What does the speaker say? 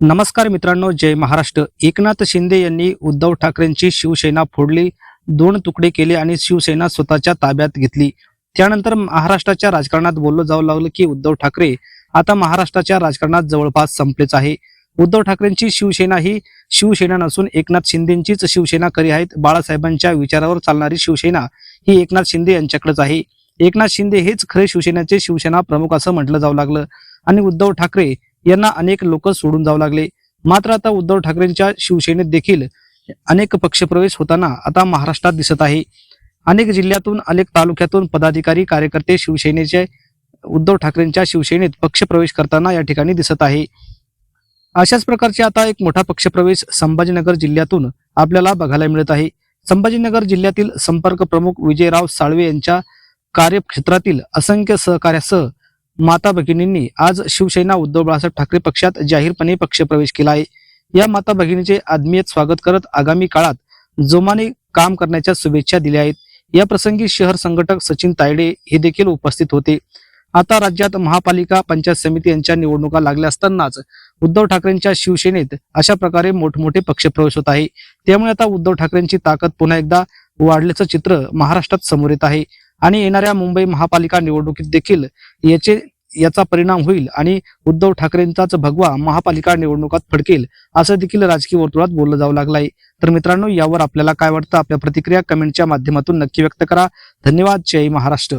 नमस्कार मित्रांनो जय महाराष्ट्र. एकनाथ शिंदे यांनी उद्धव ठाकरेंची शिवसेना फोडली दोन तुकडे केले आणि शिवसेना स्वतःच्या ताब्यात घेतली. त्यानंतर महाराष्ट्राच्या राजकारणात बोललं जाऊ लागलं की उद्धव ठाकरे आता महाराष्ट्राच्या राजकारणात जवळपास संपलेच आहे. उद्धव ठाकरेंची शिवसेना ही शिवसेना नसून एकनाथ शिंदेचीच शिवसेना करी आहेत. बाळासाहेबांच्या विचारावर चालणारी शिवसेना ही एकनाथ शिंदे यांच्याकडेच आहे. एकनाथ शिंदे हेच खरे शिवसेनेचे शिवसेना प्रमुख असं म्हटलं जाऊ लागलं. आणि उद्धव ठाकरे यांना अनेक लोक सोडून जावं लागले. मात्र आता उद्धव ठाकरेंच्या शिवसेनेत देखील अनेक पक्षप्रवेश होताना आता महाराष्ट्रात दिसत आहे. अनेक जिल्ह्यातून अनेक तालुक्यातून पदाधिकारी कार्यकर्ते शिवसेनेचे उद्धव ठाकरेंच्या शिवसेनेत पक्षप्रवेश करताना या ठिकाणी दिसत आहे. अशाच प्रकारचे आता एक मोठा पक्षप्रवेश संभाजीनगर जिल्ह्यातून आपल्याला बघायला मिळत आहे. संभाजीनगर जिल्ह्यातील संपर्क प्रमुख विजयराव साळवे यांच्या कार्यक्षेत्रातील असंख्य सहकार्यासह माता भगिनींनी आज शिवसेना उद्धव बाळासाहेब ठाकरे पक्षात जाहीरपणे पक्षप्रवेश केला आहे. या माता भगिनीचे आदमीयत स्वागत करत आगामी काळात जोमाने काम करण्याच्या शुभेच्छा दिल्या आहेत. या प्रसंगी शहर संघटक सचिन तायडे हे देखील उपस्थित होते. आता राज्यात महापालिका पंचायत समिती यांच्या निवडणुका लागल्या असतानाच उद्धव ठाकरेंच्या शिवसेनेत अशा प्रकारे मोठमोठे पक्षप्रवेश होत आहे. त्यामुळे आता उद्धव ठाकरेंची ताकद पुन्हा एकदा वाढल्याचं चित्र महाराष्ट्रात समोर येत आहे. आणि येणाऱ्या मुंबई महापालिका निवडणुकीत देखील याचे याचा परिणाम होईल आणि उद्धव ठाकरेंचाच भगवा महापालिका निवडणुकात फडकेल असं देखील राजकीय वर्तुळात बोललं जाऊ लागलं आहे तर मित्रांनो यावर आपल्याला काय वाटतं? आपल्या प्रतिक्रिया कमेंटच्या माध्यमातून नक्की व्यक्त करा. धन्यवाद. जय महाराष्ट्र.